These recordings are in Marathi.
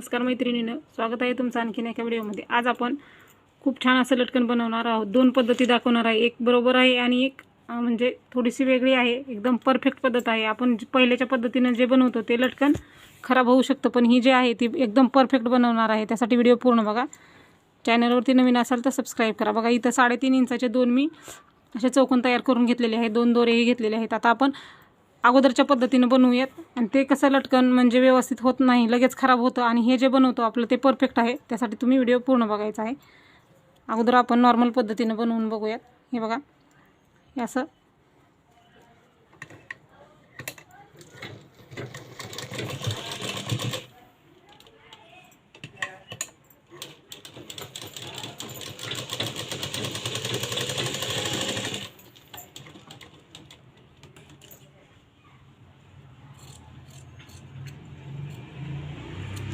नमस्कार मैत्रिणीनं. स्वागत आहे तुमचं आणखीन एका व्हिडिओमध्ये. आज आपण खूप छान असं लटकन बनवणार आहोत. दोन पद्धती दाखवणार आहे. एक बरोबर आहे आणि एक म्हणजे थोडीशी वेगळी आहे. एकदम परफेक्ट पद्धत आहे. आपण जे पहिल्याच्या पद्धतीनं जे बनवतो ते लटकन खराब होऊ शकतं पण ही जी आहे ती एकदम परफेक्ट बनवणार आहे. त्यासाठी व्हिडिओ पूर्ण बघा. चॅनलवरती नवीन असाल तर सबस्क्राईब करा. बघा इथं साडेतीन इंचाचे दोन मी असे चौकोन तयार करून घेतलेले आहेत. दोन दोरेही घेतलेले आहेत. आता आपण अगोदरच्या पद्धतीनं बनवूयात. आणि ते कसं लटकन म्हणजे व्यवस्थित होत नाही लगेच खराब होतं आणि हे जे बनवतो आपलं ते परफेक्ट आहे त्यासाठी तुम्ही व्हिडिओ पूर्ण बघायचा आहे. अगोदर आपण नॉर्मल पद्धतीनं बनवून बघूयात. हे बघा. हे असं.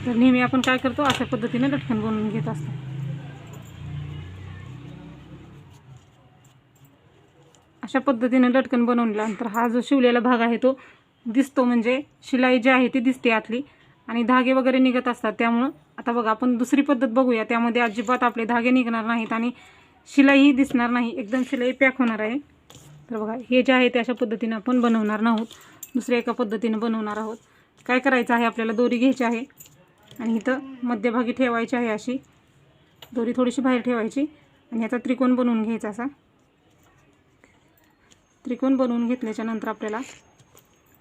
तर नेहमी आपण काय करतो? अशा पद्धतीने लटकन बनवून घेत असतो. अशा पद्धतीने लटकन बनवल्यानंतर हा जो शिवलेला भाग आहे तो दिसतो म्हणजे शिलाई जी आहे ती दिसते आतली आणि धागे वगैरे निघत असतात. त्यामुळं आता बघा आपण दुसरी पद्धत बघूया. त्यामध्ये अजिबात आपले धागे निघणार नाहीत आणि शिलाईही दिसणार नाही. एकदम शिलाई पॅक होणार आहे. तर बघा हे जे आहे ते अशा पद्धतीने आपण बनवणार नाहोत दुसऱ्या एका पद्धतीने बनवणार आहोत. काय करायचं आहे? आपल्याला दोरी घ्यायची आहे. आणि इथं मध्यभागी ठेवायची आहे अशी. दोरी थोडीशी बाहेर ठेवायची. आणि याचा त्रिकोण बनवून घ्यायचा असा. त्रिकोण बनवून घेतल्याच्या नंतर आपल्याला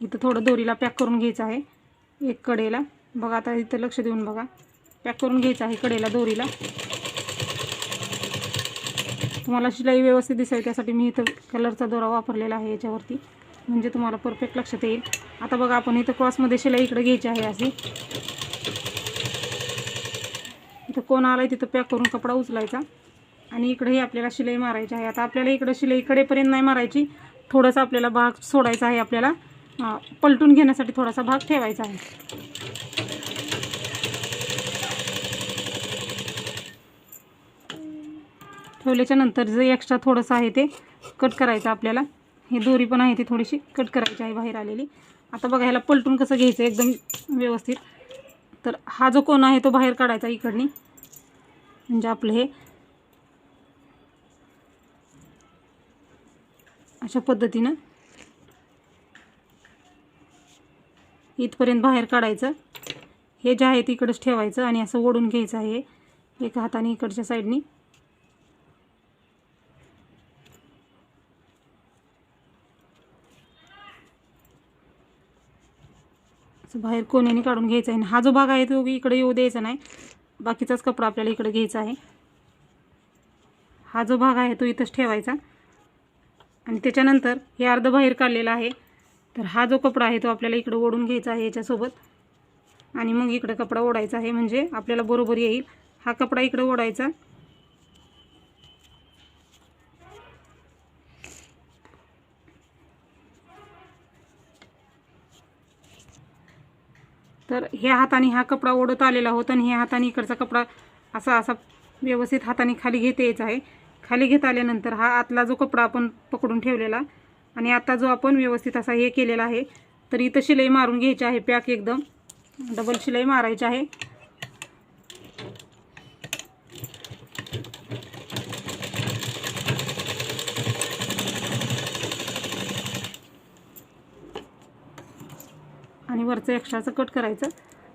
इथं थोडं दोरीला पॅक करून घ्यायचं आहे. एक कडेला. बघा आता इथं लक्ष देऊन बघा. पॅक करून घ्यायचं आहे कडेला दोरीला. तुम्हाला शिलाई व्यवस्थित दिसावी त्यासाठी मी इथं कलरचा दोरा वापरलेला आहे याच्यावरती. म्हणजे तुम्हाला परफेक्ट लक्षात येईल. आता बघा आपण इथं क्रॉसमध्ये शिलाई इकडे घ्यायची आहे अशी. इथं कोण आला तिथं पॅक करून कपडा उचलायचा. आणि इकडेही आपल्याला शिलाई मारायची आहे. आता आपल्याला इकडं शिलाई इकडेपर्यंत नाही मारायची. थोडासा आपल्याला भाग सोडायचा आहे आपल्याला. पलटून घेण्यासाठी थोडासा भाग ठेवायचा आहे. ठेवल्याच्या नंतर जे एक्स्ट्रा थोडंसं आहे ते कट करायचं आपल्याला. ही दोरी पण आहे ती थोडीशी कट करायची आहे बाहेर आलेली. आता बघा ह्याला पलटून कसं घ्यायचं एकदम व्यवस्थित. तर हा जो कोण आहे तो बाहेर काढायचा इकडनी. म्हणजे आपलं हे. अशा पद्धतीनं इथपर्यंत बाहेर काढायचं. हे जे आहे तिकडंच ठेवायचं आणि असं ओढून घ्यायचं आहे. एका हाताने इकडच्या साईडनी. असं बाहेर कोण्याने काढून घ्यायचं आहे. आणि हा जो भाग आहे तो इकडे येऊ द्यायचा नाही. बाकीचाच कपडा आपल्याला इकडे घ्यायचा आहे. हा जो भाग आहे तो इथंच ठेवायचा. आणि त्याच्यानंतर हे अर्ध बाहेर काढलेलं आहे. तर हा जो कपडा आहे तो आपल्याला इकडं ओढून घ्यायचा आहे याच्यासोबत. आणि मग इकडं कपडा ओढायचा आहे म्हणजे आपल्याला बरोबर येईल. हा कपडा इकडं ओढायचा. तर ह्या हाताने हा कपडा ओढत आलेला होता आणि ह्या हाताने इकडचा कपडा असा असा व्यवस्थित हाताने खाली घेता यायचा आहे. खाली घेत आल्यानंतर हा आतला जो कपडा आपण पकडून ठेवलेला आणि आता जो आपण व्यवस्थित असा हे केलेला आहे तर इथं शिलाई मारून घ्यायची आहे पॅक एकदम. डबल शिलाई मारायची आहे. वरचं एक्स्ट्राचं कट करायचं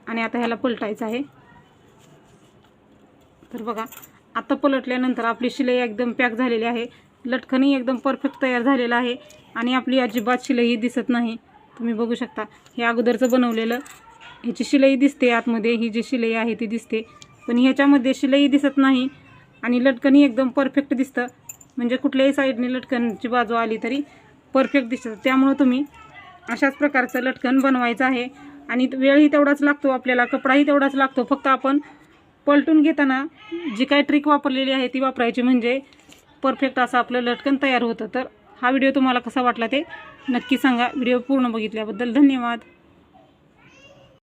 आणि आता ह्याला पलटायचं आहे. तर बघा आता पलटल्यानंतर आपली शिलाई एकदम पॅक झालेली आहे. लटकनही एकदम परफेक्ट तयार झालेलं आहे आणि आपली अजिबात शिलाई दिसत नाही. तुम्ही बघू शकता हे अगोदरचं बनवलेलं ह्याची शिलाई दिसते आतमध्ये ही जी शिलाई आहे ती दिसते. पण ह्याच्यामध्ये शिलाई दिसत नाही आणि लटकनही एकदम परफेक्ट दिसतं. म्हणजे कुठल्याही साईडने लटकनची बाजू आली तरी परफेक्ट दिसतं. त्यामुळं तुम्ही अशाच प्रकारचं लटकन बनवायचं आहे. आणि वेळही तेवढाच लागतो आपल्याला कपडाही तेवढाच लागतो. फक्त आपण पलटून घेताना जी काय ट्रिक वापरलेली आहे ती वापरायची म्हणजे परफेक्ट असं आपलं लटकन तयार होतं. तर हा व्हिडिओ तुम्हाला कसा वाटला ते नक्की सांगा. व्हिडिओ पूर्ण बघितल्याबद्दल धन्यवाद.